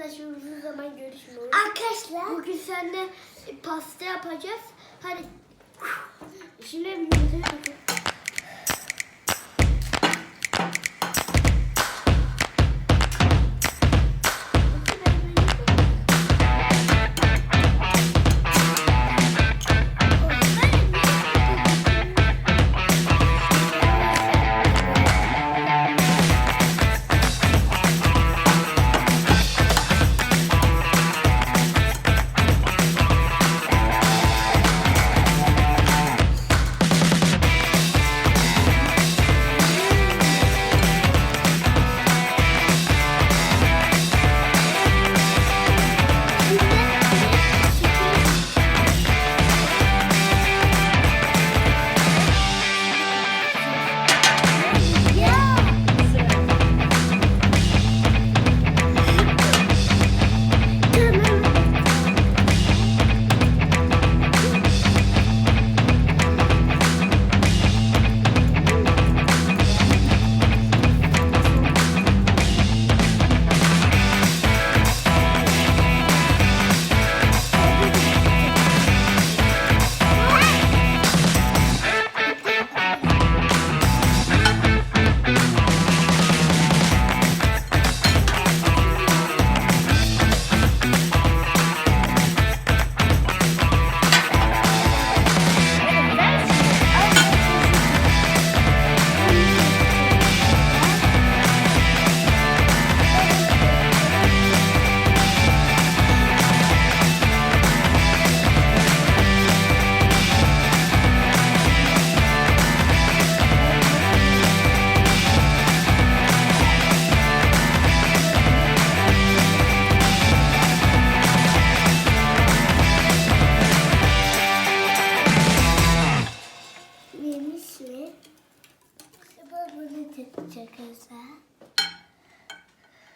arkadaşlar uzun zaman görüşmüyoruz. Arkadaşlar. Bugün seninle pasta yapacağız. Hadi. Şimdi müzik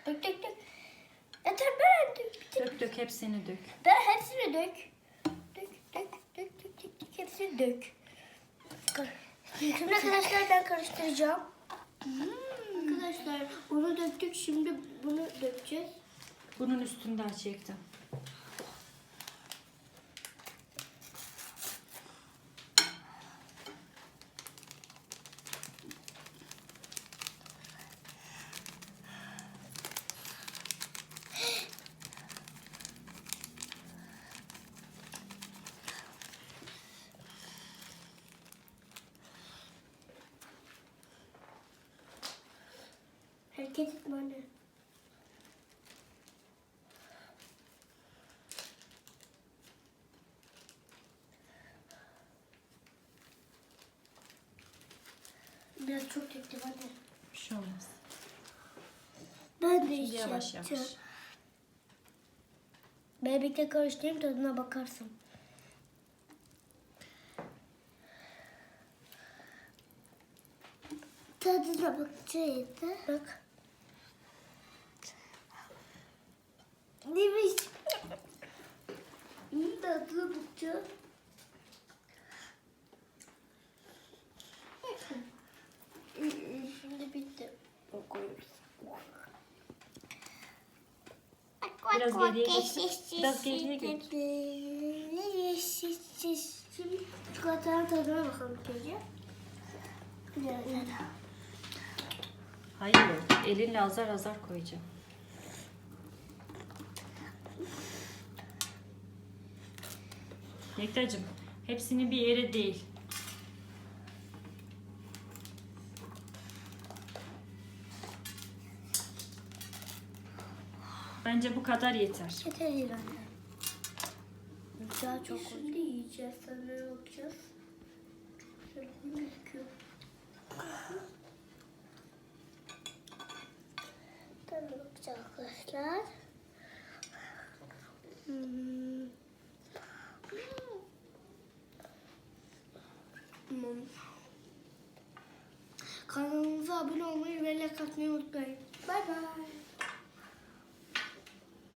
Dök dök dök. Yeter ben dök. Bitir. Dök dök hepsini dök. Ben hepsini dök. Dök dök dök dök dök dök hepsini dök. Şimdi arkadaşlar ben karıştıracağım. Arkadaşlar bunu döktük şimdi bunu dökeceğiz. Bunun üstünden çektim. Hareket etme anne. Biraz çok döktüm anne. Bir şey olmaz. Ben de Şimdi hiç yavaş yapacağım. yavaş. Ben birlikte karıştırayım tadına bakarsın. Tadına bakacağız. Bak. Neymiş? Hmm, tadına bakacağız. Şimdi bitti. Koyuyoruz. Biraz geriye geç. Biraz geriye geç. Şimdi çikolatanın tadına bakalım. Güzel. Hayır. Elinle azar azar koyacağım. Nektacığım hepsini bir yere değil. Bence bu kadar yeter. Yeter değil anne. Güzel çok Şimdi yiyeceğiz. Sana bakacağız. Şöyle gözüküyor. Tadına bakacağız arkadaşlar. Hmm. Hmm. Kanalımıza abone olmayı ve like atmayı unutmayın. Bay bay.